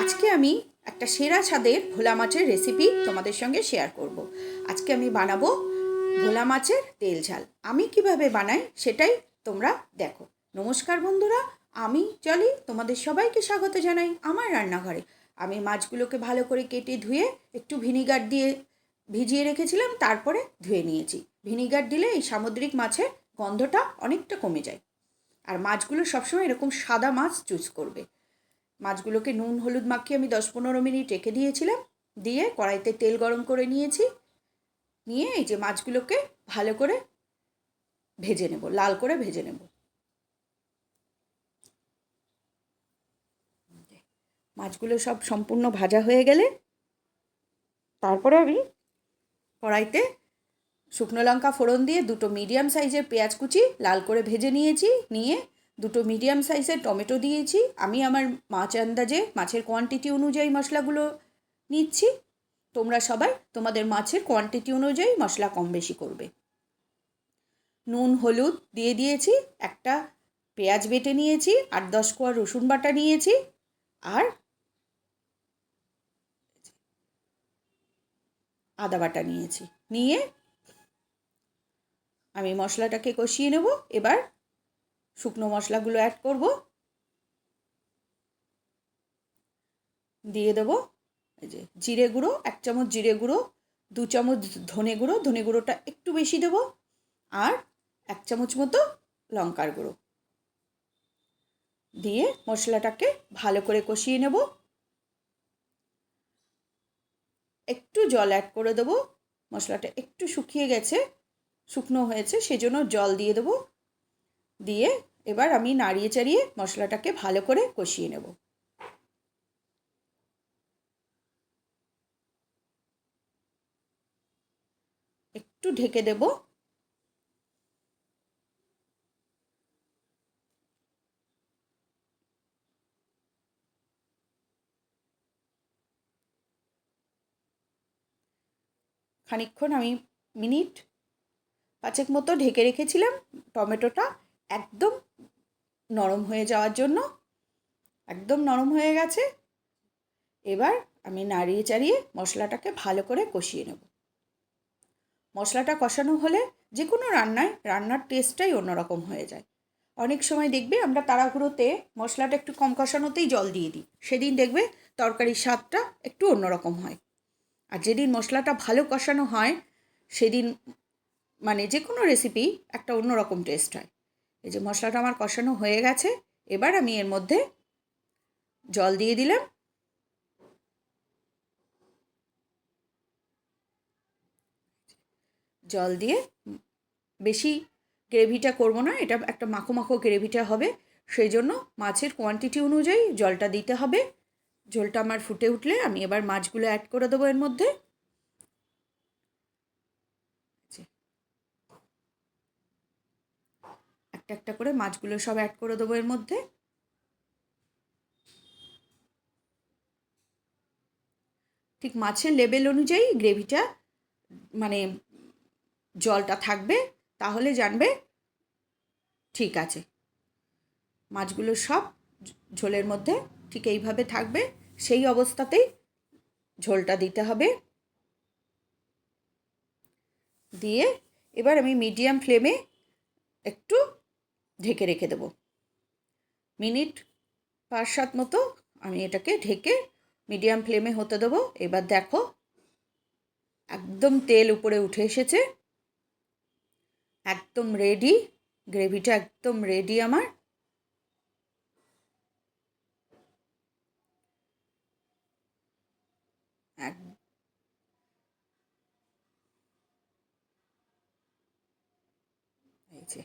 আজকে আমি একটা সেরা ছাদের ভোলা মাছের রেসিপি তোমাদের সঙ্গে শেয়ার করব। আজকে আমি বানাবো ভোলা মাছের তেল ঝাল। আমি কীভাবে বানাই সেটাই তোমরা দেখো। নমস্কার বন্ধুরা, আমি চলি তোমাদের সবাইকে স্বাগত জানাই আমার রান্নাঘরে। আমি মাছগুলোকে ভালো করে কেটে ধুয়ে একটু ভিনিগার দিয়ে ভিজিয়ে রেখেছিলাম, তারপরে ধুয়ে নিয়েছি। ভিনিগার দিলে এই সামুদ্রিক মাছের গন্ধটা অনেকটা কমে যায়। আর মাছগুলো সবসময় এরকম সাদা মাছ চুজ করবে। মাছগুলোকে নুন, হলুদ মাখিয়ে আমি দশ পনেরো মিনিট রেখে দিয়েছিলাম। দিয়ে কড়াইতে তেল গরম করে নিয়েছি। নিয়ে এই যে মাছগুলোকে ভালো করে ভেজে নেব, লাল করে ভেজে নেব। মাছগুলো সব সম্পূর্ণ ভাজা হয়ে গেলে তারপরে আমি কড়াইতে শুকনো লঙ্কা ফোড়ন দিয়ে দুটো মিডিয়াম সাইজের পেঁয়াজ কুচি লাল করে ভেজে নিয়েছি। নিয়ে দুটো মিডিয়াম সাইজের টমেটো দিয়েছি। আমি আমার মাছ আন্দাজে, মাছের কোয়ান্টিটি অনুযায়ী মশলাগুলো নিচ্ছি। তোমরা সবাই তোমাদের মাছের কোয়ান্টিটি অনুযায়ী মশলা কম বেশি করবে। নুন, হলুদ দিয়ে দিয়েছি, একটা পেঁয়াজ বেটে নিয়েছি, আট দশ কোয়া রসুন বাটা নিয়েছি, আর আদা বাটা নিয়েছি। নিয়ে আমি মশলাটাকে কষিয়ে নেব। এবার শুকনো মশলাগুলো অ্যাড করব। দিয়ে দেব এই যে জিরে গুঁড়ো, এক চামচ জিরে গুঁড়ো, দু চামচ ধনে গুঁড়ো, ধনে গুঁড়োটা একটু বেশি দেব, আর এক চামচ মতো লঙ্কার গুঁড়ো। দিয়ে মশলাটাকে ভালো করে কষিয়ে নেব। একটু জল অ্যাড করে দেবো। মশলাটা একটু শুকিয়ে গেছে, শুকনো হয়েছে, সেজন্য জল দিয়ে দেবো। দিয়ে এবার আমি নাড়িয়ে চাড়িয়ে মশলাটাকে ভালো করে কষিয়ে নেব। একটু ঢেকে দেব। খানিকক্ষণ আমি মিনিট পাঁচেক মতো ঢেকে রেখেছিলাম টমেটোটা। একদম নরম হয়ে যাওয়ার জন্য, একদম নরম হয়ে গেছে। এবার আমি নাড়িয়ে চাড়িয়ে মশলাটাকে ভালো করে কষিয়ে নেব। মশলাটা কষানো হলে যে কোনো রান্নায় রান্নার টেস্টটাই অন্যরকম হয়ে যায়। অনেক সময় দেখবে আমরা তাড়াহুড়োতে মশলাটা একটু কম কষানোতেই জল দিয়ে দিই। সেদিন দেখবে তরকারির স্বাদটা একটু অন্যরকম হয়। আর যেদিন মশলাটা ভালো কষানো হয়, সেদিন মানে যে কোনো রেসিপি একটা অন্যরকম টেস্ট হয়। এই যে মশলাটা আমার কষানো হয়ে গেছে, এবার আমি এর মধ্যে জল দিয়ে দিলাম। জল দিয়ে বেশি গ্রেভিটা করব না, এটা একটা মাখো মাখো গ্রেভিটা হবে, সেই জন্য মাছের কোয়ান্টিটি অনুযায়ী জলটা দিতে হবে। ঝোলটা আমার ফুটে উঠলে আমি এবার মাছগুলো অ্যাড করে দেবো এর মধ্যে। একটা একটা করে মাছগুলো সব অ্যাড করে দেবো এর মধ্যে। ঠিক মাছের লেভেল অনুযায়ী গ্রেভিটা মানে জলটা থাকবে, তাহলে জানবে ঠিক আছে। মাছগুলো সব ঝোলের মধ্যে ঠিক এইভাবে থাকবে, সেই অবস্থাতেই ঝোলটা দিতে হবে। দিয়ে এবার আমি মিডিয়াম ফ্লেমে একটু ঢেকে রেখে দেবো। মিনিট পাঁচ সাত মতো আমি এটাকে ঢেকে মিডিয়াম ফ্লেমে হতে দেবো। এবার দেখো একদম তেল উপরে উঠে এসেছে। একদম রেডি গ্রেভিটা একদম রেডি আমার। এই যে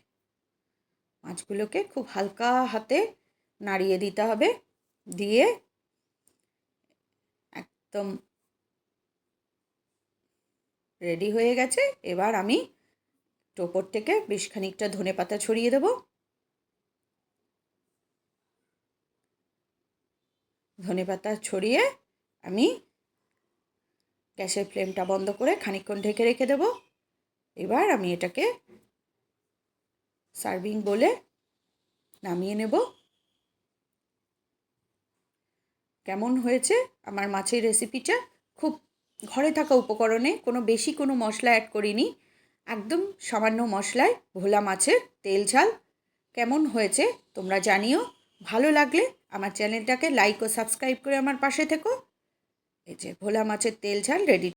মাছগুলোকে খুব হালকা হাতে নাড়িয়ে দিতে হবে। দিয়ে একদম রেডি হয়ে গেছে। এবার আমি টোপর থেকে বেশ খানিকটা ধনে পাতা ছড়িয়ে দেব। ধনে পাতা ছড়িয়ে আমি গ্যাসের ফ্লেমটা বন্ধ করে খানিকক্ষণ ঢেকে রেখে দেব। এবার আমি এটাকে সার্ভিং বলে নামিয়ে নেব। কেমন হয়েছে আমার মাছের রেসিপিটা খুব ঘরে থাকা উপকরণে কোনো বেশি কোনো মশলা অ্যাড করিনি। একদম সামান্য মশলায় ভোলা মাছের তেল ঝাল। কেমন হয়েছে তোমরা জানিও। ভালো লাগলে আমার চ্যানেলটাকে লাইক ও সাবস্ক্রাইব করে আমার পাশে থেকো। এই যে ভোলা মাছের তেল ঝাল রেডি